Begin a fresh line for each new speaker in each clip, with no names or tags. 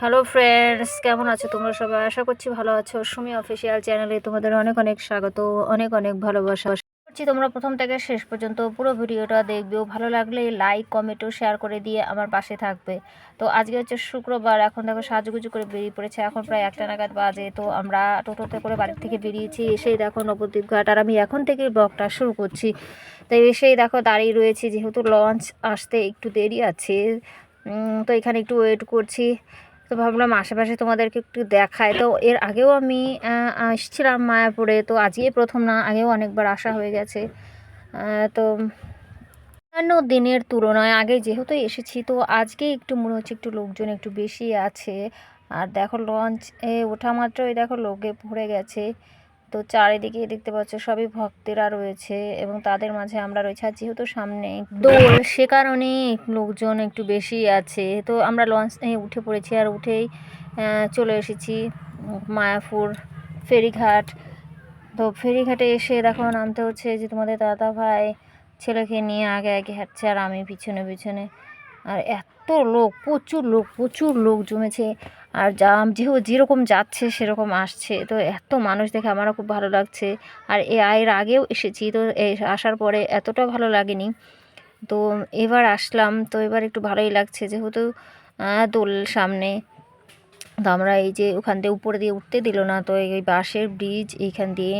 Hello friends কেমন আছো তোমরা সবাই? আশা করছি ভালো আছো। সুমি অফিসিয়াল চ্যানেলে তোমাদের অনেক অনেক স্বাগত, অনেক অনেক ভালোবাসা। করছি তোমরা প্রথম থেকে শেষ পর্যন্ত পুরো ভিডিওটা দেখবেও ভালো লাগলে লাইক কমেন্ট ও শেয়ার করে দিয়ে আমার পাশে থাকবে। তো আজকে হচ্ছে শুক্রবার, এখন দেখো সাজুগুজু করে বেরিয়ে পড়েছে। এখন প্রায় একটা নাগাদ বাজে। তো আমরা টোটোতে করে বাড়ির থেকে বেরিয়েছি। এসেই দেখো নবদ্বীপ ঘাট। আর আমি এখন থেকেই ব্লগটা শুরু করছি। তো এসেই দেখো দাঁড়িয়ে রয়েছি। যেহেতু লঞ্চ আসতে একটু দেরি আছে তো এখানে একটু ওয়েট করছি। তো ভাবলাম আশেপাশে তোমাদেরকে একটু দেখায়। তো এর আগেও আমি এসেছিলাম মায়াপুরে। তো আজকে প্রথম না, আগেও অনেকবার আসা হয়ে গেছে। তো অন্যান্য দিনের তুলনায় আগে যেহেতু এসেছি, তো আজকে একটু মনে হচ্ছে একটু লোকজন একটু বেশি আছে। আর দেখো, লঞ্চ এ ওঠা মাত্রই দেখো লোকে ভরে গেছে। তো চারিদিকে দেখতে পাচ্ছ সবই ভক্তেরা রয়েছে এবং তাদের মাঝে আমরা রয়েছে। আর যেহেতু সামনে দোল, সে কারণে লোকজন একটু বেশি আছে। তো আমরা লঞ্চ উঠে পড়েছি আর উঠেই চলে এসেছি মায়াপুর ফেরিঘাট। তো ফেরিঘাটে এসে দেখো নামতে হচ্ছে যে তোমাদের দাদা ভাই ছেলেকে নিয়ে আগে আগে হাঁটছে আর আমি পিছনে পিছনে। আর এত লোক, প্রচুর লোক প্রচুর লোক জমেছে। আর যা যেহেতু যেরকম যাচ্ছে, সেরকম আসছে। তো এত মানুষ দেখে আমারও খুব ভালো লাগছে। আর এ, এর আগেও এসেছি, তো আসার পরে এতটা ভালো লাগেনি। তো এবার আসলাম, তো এবার একটু ভালোই লাগছে, যেহেতু দোল সামনে। তো আমরা এই যে ওখান দিয়ে উপরে দিয়ে উঠতে দিল না, তো এই বাঁশের ব্রিজ এইখান দিয়ে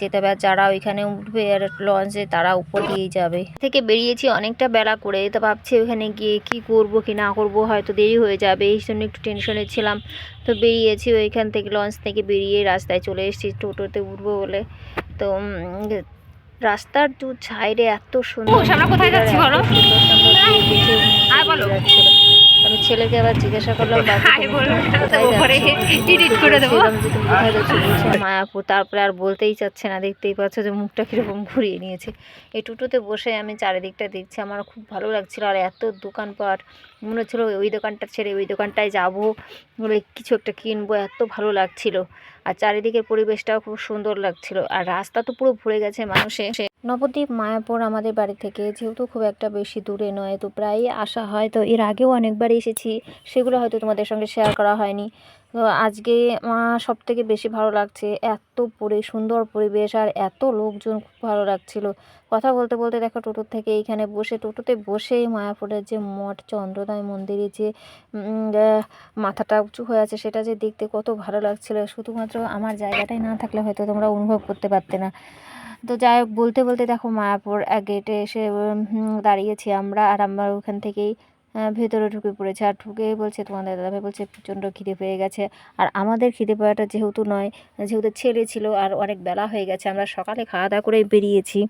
যেতে হবে। আর যারা ওইখানে উঠবে আর লঞ্চে তারা উপর দিয়েই যাবে। থেকে বেরিয়েছি অনেকটা বেলা করে তো ভাবছি ওখানে গিয়ে কি করব কি না করব হয়তো দেরি হয়ে যাবে এই জন্য একটু টেনশনে ছিলাম। তো বেরিয়েছি ওইখান থেকে লঞ্চ থেকে বেরিয়ে রাস্তায় চলে এসেছি টোটোতে উঠবো বলে। তো রাস্তার দু সাইডে এত সুন্দর
আমরা কোথায় যাচ্ছি বলো?
যাচ্ছিল। আমি ছেলেকে আবার জিজ্ঞাসা করলাম বাবু
আয়
তুমি
বলো,
কোথায়
ওপরে
যাচ্ছ?"
edit করে দেবো।
বলছিলাম যে তুমি কোথায় যাচ্ছ বলছে মায়াপুর তারপরে আর বলতেই চাচ্ছে না দেখতেই পাচ্ছ যে মুখটা কীরকম ঘুরিয়ে নিয়েছে এই টোটোতে বসে আমি চারিদিকটা দেখছি আমার খুব ভালো লাগছিল আর এত দোকানপাট মনে হচ্ছিল ওই দোকানটা ছেড়ে ওই দোকানটায় যাব। কিছু একটা কিনবো, এত ভালো লাগছিল। আর চারিদিকের পরিবেশটাও খুব সুন্দর লাগছিল। আর রাস্তা তো পুরো ভরে গেছে মানুষে নবদ্বীপ, মায়াপুর আমাদের বাড়ি থেকে যেহেতু খুব একটা বেশি দূরে নয়, তো প্রায়ই আসা হয়। তো এর আগেও অনেকবার এসেছি। সেগুলো হয়তো তোমাদের সঙ্গে শেয়ার করা হয়নি। তো আজকে সব থেকে বেশি ভালো লাগছে। এত পরি, সুন্দর পরিবেশ আর এত লোকজন খুব ভালো লাগছিল। কথা বলতে বলতে দেখো টোটোর থেকে এইখানে বসে, টোটোতে বসেই মায়াপুরের যে মঠ, চন্দ্রদায় মন্দিরে যে মাথাটা উঁচু হয়ে আছে সেটা যে দেখতে কত ভালো লাগছিল। শুধুমাত্র আমার জায়গাটাই না থাকলে হয়তো তোমরা অনুভব করতে পারতে না। তো যাই হোক, বলতে বলতে দেখো মায়াপুর গেটে এসে দাঁড়িয়েছি আমরা আর আমরা ওখান থেকেই ভেতরে ঢুকে পড়েছে। আর ঢুকে বলছে তোমাদের দাদাভাই বলছে, প্রচণ্ড খিদে পেয়ে গেছে। আর আমাদের খিদে পাওয়াটা যেহেতু নয়, যেহেতু ছেলে ছিল, আর অনেক বেলা হয়ে গেছে, আমরা সকালে খাওয়া দাওয়া করে বেরিয়েছি।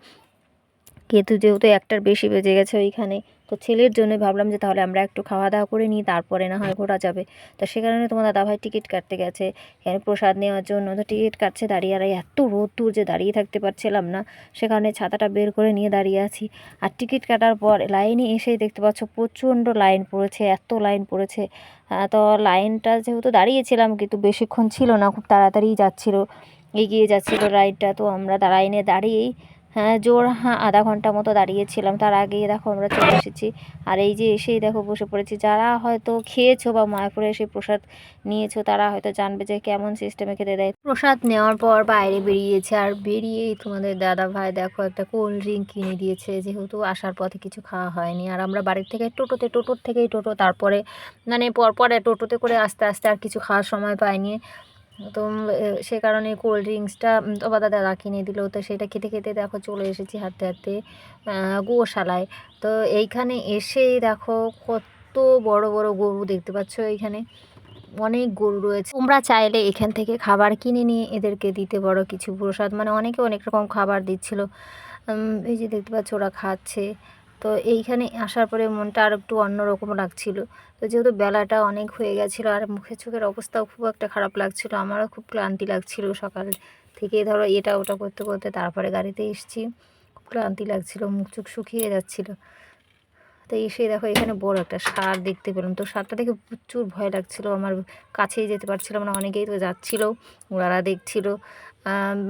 কিন্তু যেহেতু একটার বেশি বেজে গেছে ওইখানে, তো ছেলের জন্য ভাবলাম যে তাহলে আমরা একটু খাওয়া দাওয়া করে নিই, তারপরে না হয় ঘোরা যাবে। তো সে কারণে তোমার দাদাভাই টিকিট কাটতে গেছে। এখানে প্রসাদ নেওয়ার জন্য তো টিকিট কাটছে দাঁড়িয়ে, আর এত রোদ দূর যে দাঁড়িয়ে থাকতে পারছিলাম না, সে কারণে ছাতাটা বের করে নিয়ে দাঁড়িয়ে আছি। আর টিকিট কাটার পর লাইনে এসেই দেখতে পাচ্ছ প্রচণ্ড লাইন পড়েছে, এত লাইন পড়েছে। তো লাইনটা যেহেতু দাঁড়িয়েছিলাম কিন্তু বেশিক্ষণ ছিল না, খুব তাড়াতাড়ি যাচ্ছিল, এগিয়ে যাচ্ছিল লাইনটা। তো আমরা লাইনে দাঁড়িয়েই জোর হ্যাঁ আধা ঘণ্টা মতো দাঁড়িয়েছিলাম। তার আগেই দেখো আমরা চলে এসেছি। আর এই যে এসেই দেখো বসে পড়েছি। যারা হয়তো খেয়েছো বা মায়াপুরে এসে প্রসাদ নিয়েছো, তারা হয়তো জানবে যে কেমন সিস্টেমে খেতে দেয়। প্রসাদ নেওয়ার পর বাইরে বেরিয়েছে। আর বেরিয়েই তোমাদের দাদা ভাই দেখো একটা কোল্ড ড্রিঙ্ক কিনে দিয়েছে। যেহেতু আসার পথে কিছু খাওয়া হয়নি। আর আমরা বাড়ির থেকে টোটোতে, টোটোর থেকেই টোটো। তারপরে মানে পরপরে টোটোতে করে আস্তে আস্তে আর কিছু খাওয়ার সময় পাইনি। তো সে কারণে কোল্ড ড্রিঙ্কসটা তোমার দাদা কিনে দিল। তো সেটা খেতে খেতে দেখো চলে এসেছি হাঁটতে হাঁটতে গোশালায়। তো এইখানে এসেই দেখো কত বড় বড় গরু দেখতে পাচ্ছ এইখানে। অনেক গরু রয়েছে। তোমরা চাইলে এখান থেকে খাবার কিনে নিয়ে এদেরকে দিতে পারো কিছু প্রসাদ। মানে অনেকে অনেক রকম খাবার দিচ্ছিল। এই যে দেখতে পাচ্ছ ওরা খাচ্ছে। তো এইখানে আসার পরে মনটা আর একটু অন্যরকম লাগছিল। তো যেহেতু বেলাটা অনেক হয়ে গেছিল আর মুখে চোখের অবস্থাও খুব একটা খারাপ লাগছিল, আমারও খুব ক্লান্তি লাগছিল সকাল থেকে। ধরো এটা ওটা করতে করতে তারপরে গাড়িতে এসেছি, খুব ক্লান্তি লাগছিল, মুখ চোখ শুকিয়ে যাচ্ছিল। তো এসে দেখো এখানে বড় একটা সার দেখতে পেলাম। তো সারটা দেখে প্রচুর ভয় লাগছিল। আমার কাছেই যেতে পারছিলাম না, অনেকেই তো যাচ্ছিল, ওনারা দেখছিল।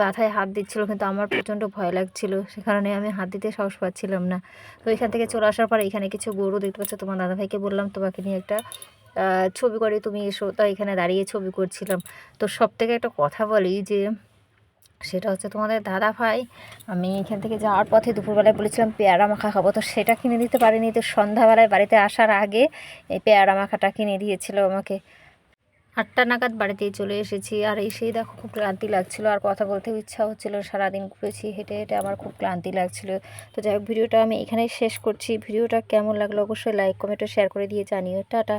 মাথায় হাত দিচ্ছিল, কিন্তু আমার প্রচণ্ড ভয় লাগছিল। সে কারণে আমি হাত দিতে সাহস পাচ্ছিলাম না। তো এখান থেকে চলে আসার পর এখানে কিছু গরু দেখতে পাচ্ছ। তোমার দাদাভাইকে বললাম, তোমাকে নিয়ে একটা ছবি করে তুমি এসো। তো এখানে দাঁড়িয়ে ছবি করছিলাম। তো সব থেকে একটা কথা বলি যে সেটা হচ্ছে তোমাদের দাদা ভাই। আমি এখান থেকে যাওয়ার পথে দুপুরবেলায় বলেছিলাম, পেয়ারা মাখা খাব। তো সেটা কিনে দিতে পারিনি। তো সন্ধ্যাবেলায় বাড়িতে আসার আগে এই পেয়ারা মাখাটা কিনে দিয়েছিল আমাকে। আটটা নাগাদ বাড়িতে চলে এসেছি। আর এসেই দেখো খুব ক্লান্তি লাগছিল। আর কথা বলতেও ইচ্ছা হচ্ছিল সারাদিন ঘুরেছি, হেঁটে হেঁটে আমার খুব ক্লান্তি লাগছিল। তো যাই হোক, ভিডিওটা আমি এখানেই শেষ করছি। ভিডিওটা কেমন লাগল অবশ্যই লাইক কমেন্ট শেয়ার করে দিয়ে জানিও। টাটা।